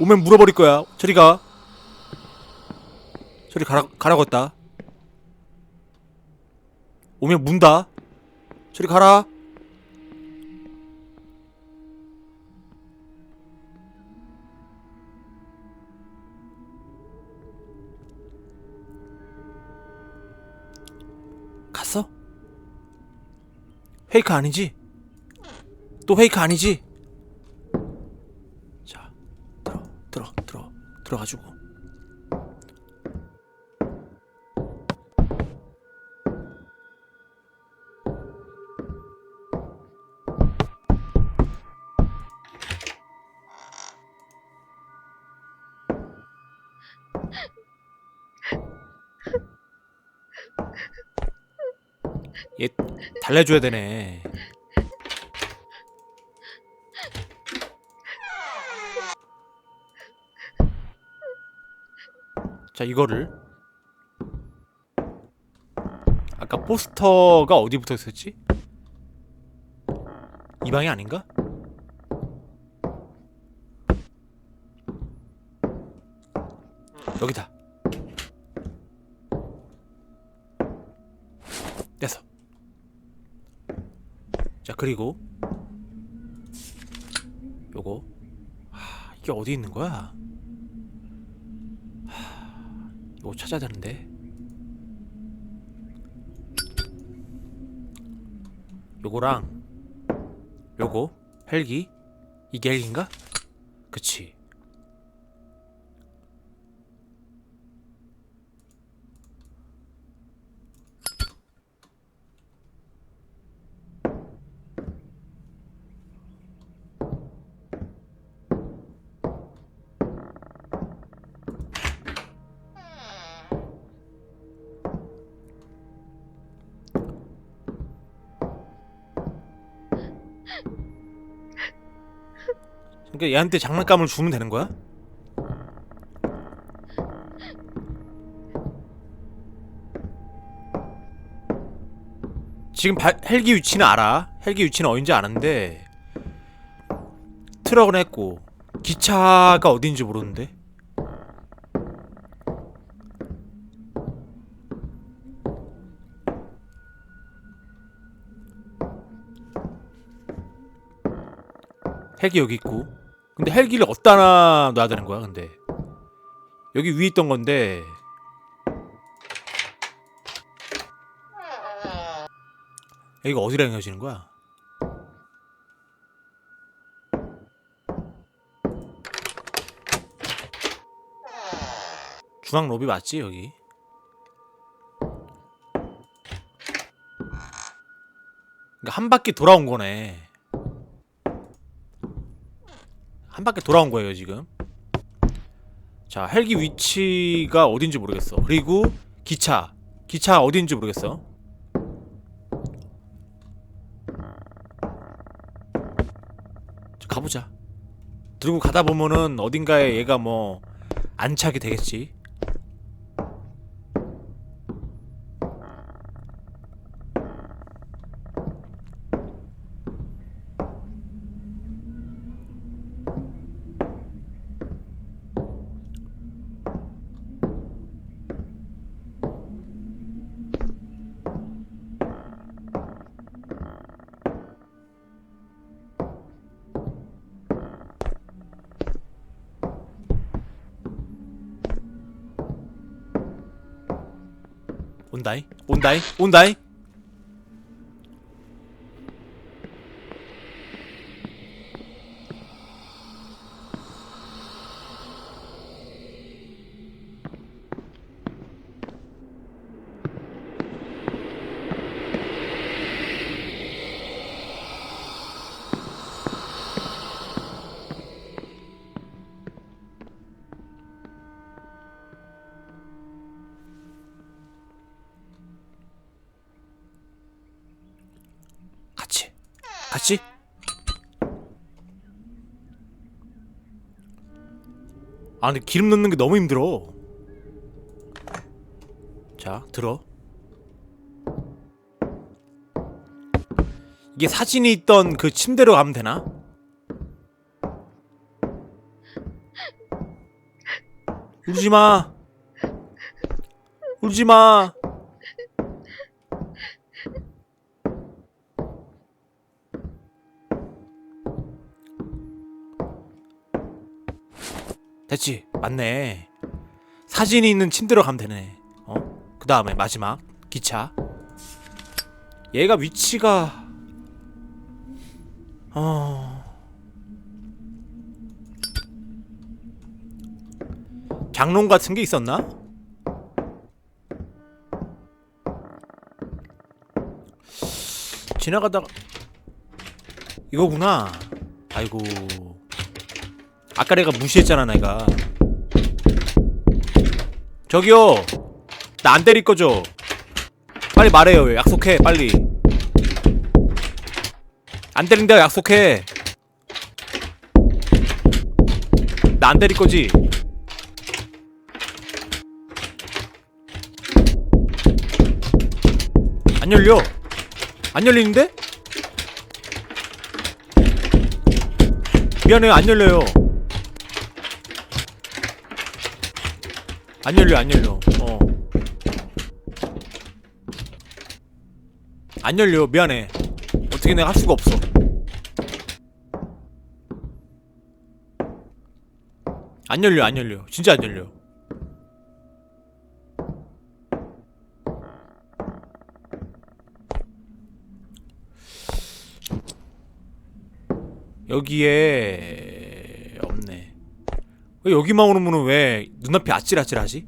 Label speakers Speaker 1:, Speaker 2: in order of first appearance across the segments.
Speaker 1: 오면 물어버릴 거야. 저리 가. 저리 가라, 가라고 했다. 오면 문다. 저리 가라. 갔어? 페이크 아니지? 또 페이크 아니지? 자, 들어, 들어, 들어, 들어가지고. 얘 달래줘야 되네. 자 이거를 아까 포스터가 어디 붙어 있었지? 이 방이 아닌가? 여기다. 됐어. 자 그리고 요거 하, 이게 어디 있는 거야? 하, 이거 찾아야 되는데. 요거랑 요거 헬기? 이게 헬기인가? 그치 그러니까 얘한테 장난감을 주면 되는 거야? 지금 바- 헬기 위치는 알아. 헬기 위치는 어딘지 아는데 트럭은 했고 기차가 어딘지 모르는데. 헬기 여기 있고 근데 헬기를 어디다 놔야 되는 거야 근데 여기 위에 있던 건데 여기가 어디랑 이어지는 거야? 중앙 로비 맞지 여기? 그러니까 한 바퀴 돌아온 거네. 한 바퀴 돌아온 거예요 지금. 자 헬기 위치가 어딘지 모르겠어. 그리고 기차. 기차 어딘지 모르겠어. 자, 가보자. 들고 가다 보면은 어딘가에 얘가 뭐 안착이 되겠지 온다이? 온다이? 온다이 같이 아 근데 기름 넣는 게 너무 힘들어 자 들어 이게 사진이 있던 그 침대로 가면 되나? 울지 마. 울지 마. 됐지. 맞네. 사진이 있는 침대로 가면 되네. 어? 그 다음에 마지막 기차. 얘가 위치가 어 장롱 같은 게 있었나? 지나가다가 이거구나. 아이고. 아까 내가 무시했잖아, 내가. 저기요. 나 안 때릴 거죠? 빨리 말해요. 약속해, 빨리. 안 때린다, 약속해. 나 안 때릴 거지? 안 열려. 안 열리는데? 미안해요, 안 열려요. 안 열려, 안 열려. 어. 안 열려, 미안해. 어떻게 내가 할 수가 없어. 안 열려, 안 열려. 진짜 안 열려. 여기에. 왜 여기만 오는 왜 눈앞이 아찔아찔하지?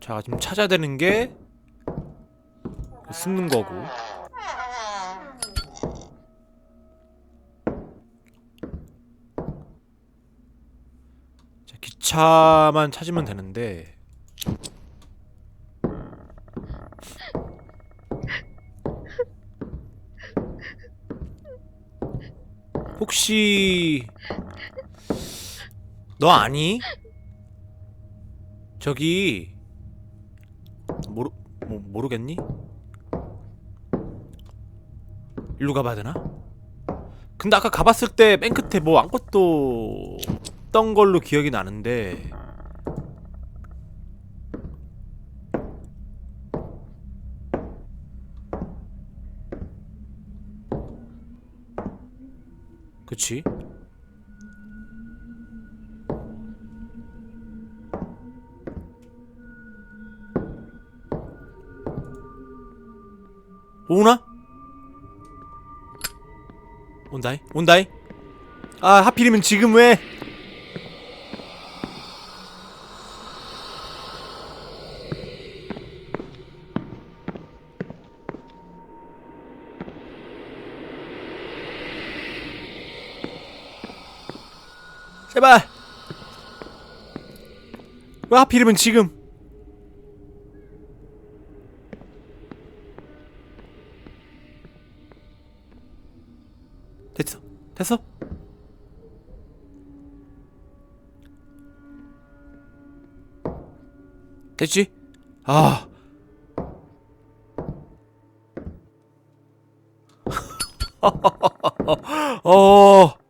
Speaker 1: 자, 지금 찾아야 되는 게 숨는 거고. 자, 기차만 찾으면 되는데. 혹시 너 아니? 저기 모르 뭐, 모르겠니? 일로 가봐야 되나? 근데 아까 가봤을 때 맨 끝에 뭐 아무것도 없던 걸로 기억이 나는데 그치? 오나? 온다이? 온다이? 아 하필이면 지금 왜? 제발. 왜 하필이면 지금. 됐어. 됐어? 됐지? 아. 어.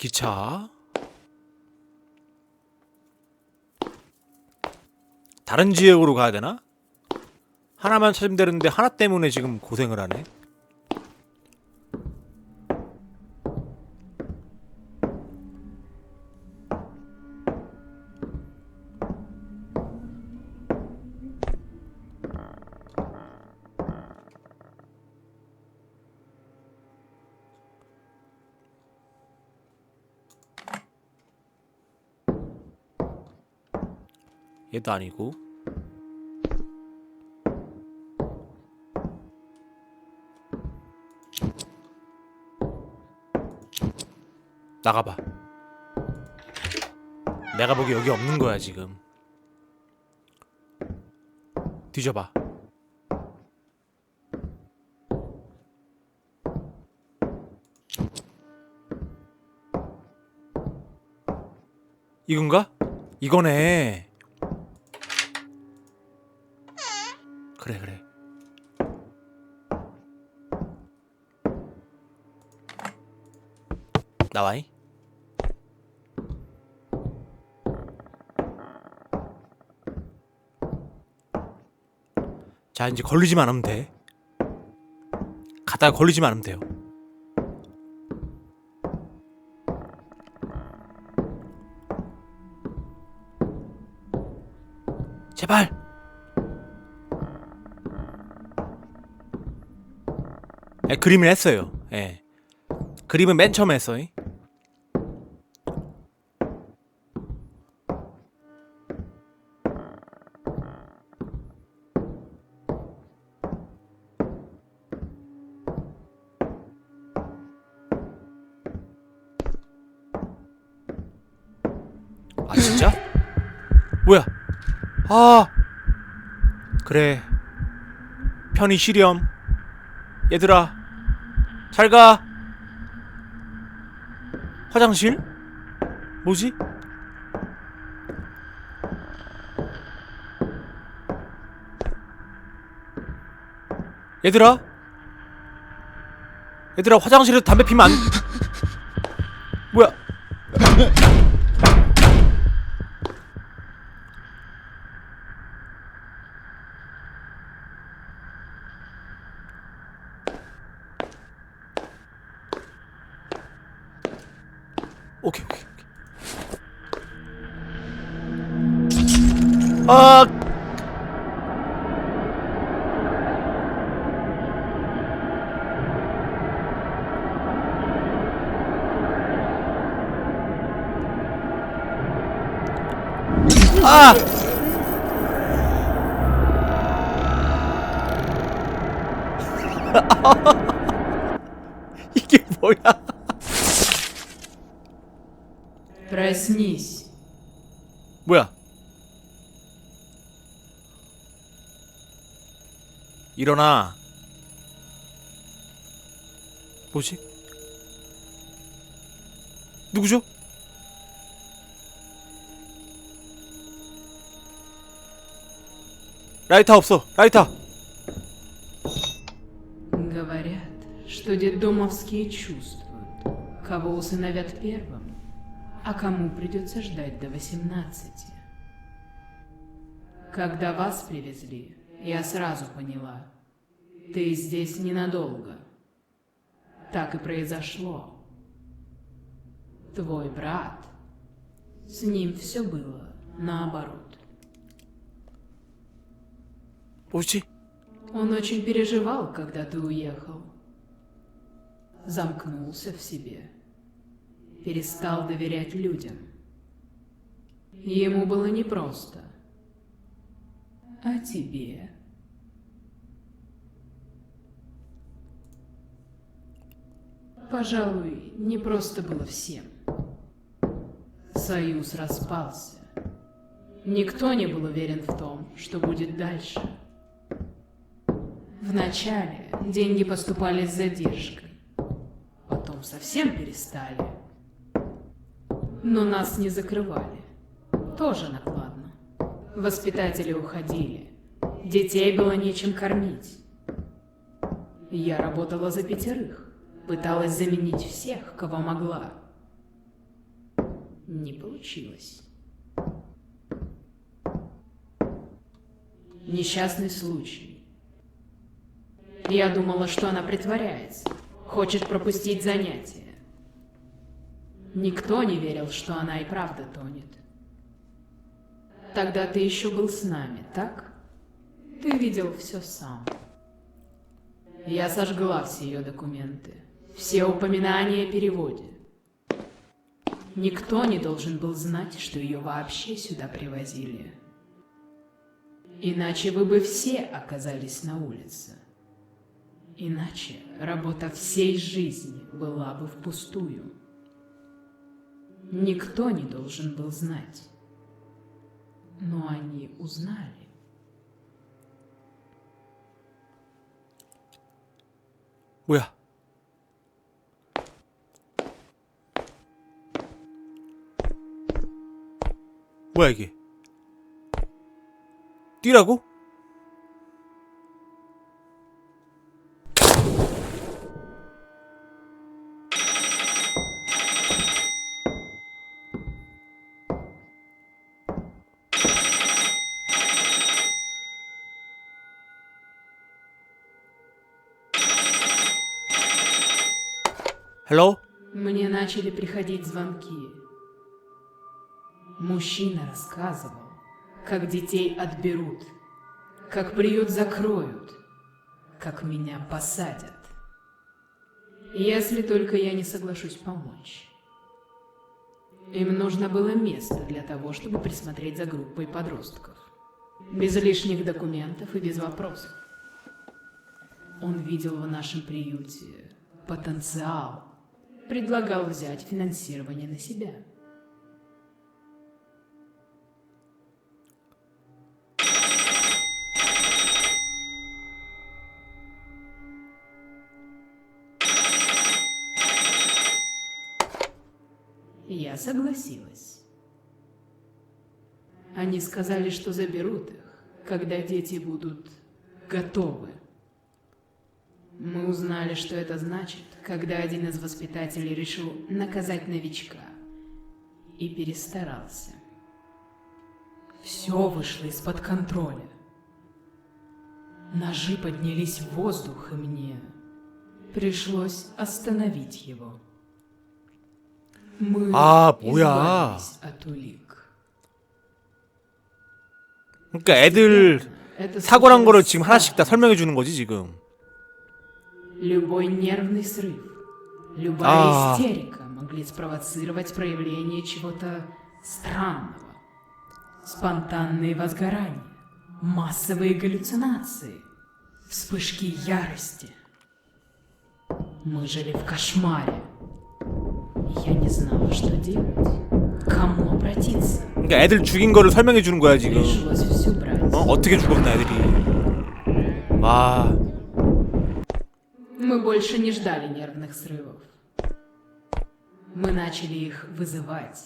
Speaker 1: 기차 다른 지역으로 가야 되나? 하나만 찾으면 되는데 하나 때문에 지금 고생을 하네 얘도 아니고. 나가봐. 내가 보기 여기 없는 거야 지금. 뒤져봐. 이건가? 이거네. 그래 그래. 나와이. 자 이제 걸리지만 않으면 돼. 가다가 걸리지만 않으면 돼요. 제발. 예, 그림을 했어요. 예. 그림은 맨 처음에 했어요. 아 진짜? 뭐야? 아 그래 편히 쉬렴 얘들아 잘가 화장실? 뭐지? 얘들아 얘들아 화장실에서 담배 피면 안 아 아! 이게 뭐야? 일어나. 뭐지? 누구죠? 라이터 없어. 라이터.
Speaker 2: Говорят, что детдомовские чувствуют, кого усыновят первым, а кому придется ждать до 18. Когда вас привезли, я сразу поняла, ты здесь ненадолго. Так и произошло. Твой брат, с ним все было наоборот.
Speaker 1: 뭐지?
Speaker 2: Он очень переживал, когда ты уехал. Замкнулся в себе. Перестал доверять людям. Ему было непросто. А тебе? Пожалуй, не просто было всем. Союз распался. Никто не был уверен в том, что будет дальше. Вначале деньги поступали с задержкой. Потом совсем перестали. Но нас не закрывали. Тоже накладно. Воспитатели уходили. Детей было нечем кормить. Я работала за пятерых. Пыталась заменить всех, кого могла. Не получилось. Несчастный случай. Я думала, что она притворяется, хочет пропустить занятия. Никто не верил, что она и правда тонет. Тогда ты еще был с нами, так? Ты видел все сам. Я сожгла все ее документы, все упоминания о переводе. Никто не должен был знать, что ее вообще сюда привозили. Иначе вы бы все оказались на улице. Иначе работа всей жизни была бы впустую. Никто не должен был знать. Но они узнали.
Speaker 1: 뭐야? 뭐야 이게? 뛰라고? Hello?
Speaker 2: Мне начали приходить звонки. Мужчина рассказывал, как детей отберут, как приют закроют, как меня посадят. Если только я не соглашусь помочь. Им нужно было место для того, чтобы присмотреть за группой подростков. Без лишних документов и без вопросов. Он видел в нашем приюте потенциал. Предлагал взять финансирование на себя. Я согласилась. Они сказали, что заберут их, когда дети будут готовы. Мы узнали, что это значит, когда один из воспитателей решил наказать новичка и перестарался. Все вышло из-под контроля. Ножи поднялись в воздух, и мне пришлось остановить его. Мы
Speaker 1: А, 뭐야.
Speaker 2: избавились от улик.
Speaker 1: 그러니까 애들
Speaker 2: Это
Speaker 1: 사고난 거를
Speaker 2: случилось
Speaker 1: 지금 하나씩 다
Speaker 2: сразу.
Speaker 1: 설명해 주는 거지 지금.
Speaker 2: Любой нервный срыв, любая
Speaker 1: А.
Speaker 2: истерика могли спровоцировать проявление чего-то странного. Спонтанные возгорания, массовые галлюцинации, вспышки ярости. Мы жили в кошмаре. Я не знала, что делать. к Кому обратиться?
Speaker 1: 그러니까 애들 죽인 거를 설명해 주는 거야 지금.
Speaker 2: Пришлось все брать.
Speaker 1: 어? 어떻게 죽었나 애들이. 와.
Speaker 2: Мы больше не ждали нервных срывов. Мы начали их вызывать.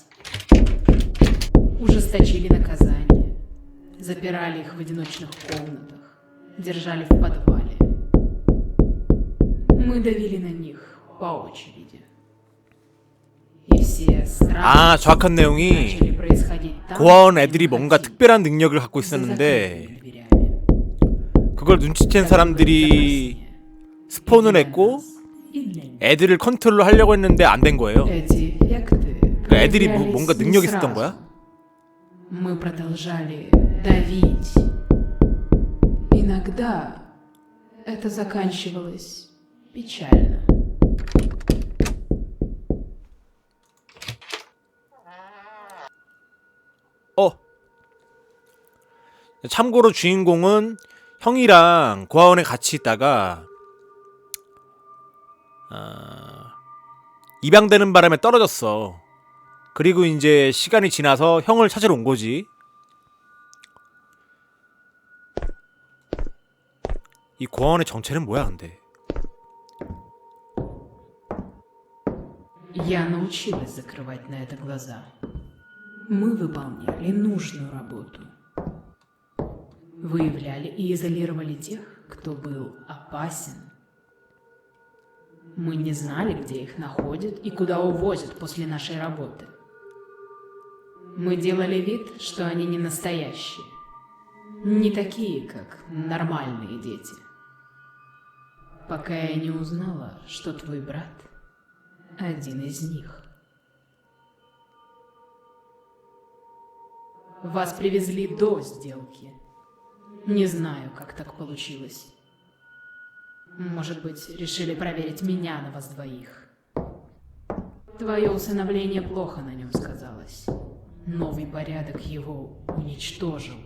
Speaker 2: Ужесточили наказание. Запирали их в одиночных комнатах. Держали в подвале. Мы давили на них по очереди. И все страны
Speaker 1: 아 정확한 내용이
Speaker 2: начали происходить там,
Speaker 1: 고아원
Speaker 2: где мы
Speaker 1: 애들이 뭔가
Speaker 2: хотели,
Speaker 1: 특별한 능력을 갖고
Speaker 2: за
Speaker 1: 있었는데
Speaker 2: закрытыми дверями.
Speaker 1: 그걸 눈치챈 사람들이 스폰을 했고
Speaker 2: И для них.
Speaker 1: 애들을 컨트롤 하려고 했는데 안 된 거예요.
Speaker 2: Эти эффекты
Speaker 1: 그러니까 애들이 뭐,
Speaker 2: проявлялись
Speaker 1: 뭔가
Speaker 2: не
Speaker 1: 능력이
Speaker 2: сразу.
Speaker 1: 있었던 거야?
Speaker 2: Мы продолжали давить. Иногда это заканчивалось печально.
Speaker 1: 참고로 주인공은 형이랑 고아원에 같이 있다가 아, 입양되는 바람에 떨어졌어. 그리고 이제 시간이 지나서 형을 찾으러 온 거지. 이 고아원의 정체는 뭐야, 근데?
Speaker 2: Я научилась закрывать на это глаза. Мы выполняли нужную работу. Выявляли и изолировали тех, кто был опасен. Мы не знали, где их находят и куда увозят после нашей работы. Мы делали вид, что они не настоящие. Не такие, как нормальные дети. Пока я не узнала, что твой брат один из них. Вас привезли до сделки. Не знаю, как так получилось. Может быть, решили проверить меня на вас двоих. Твое усыновление плохо на нем сказалось. Новый порядок его уничтожил.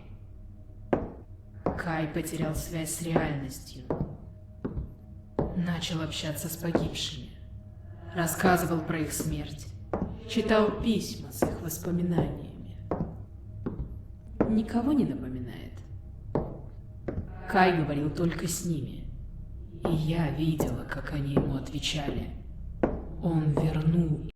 Speaker 2: Кай потерял связь с реальностью. Начал общаться с погибшими. Рассказывал про их смерть. Читал письма с их воспоминаниями. Никого не напоминает. Кай говорил только с ними. И я видела, как они ему отвечали. Он вернул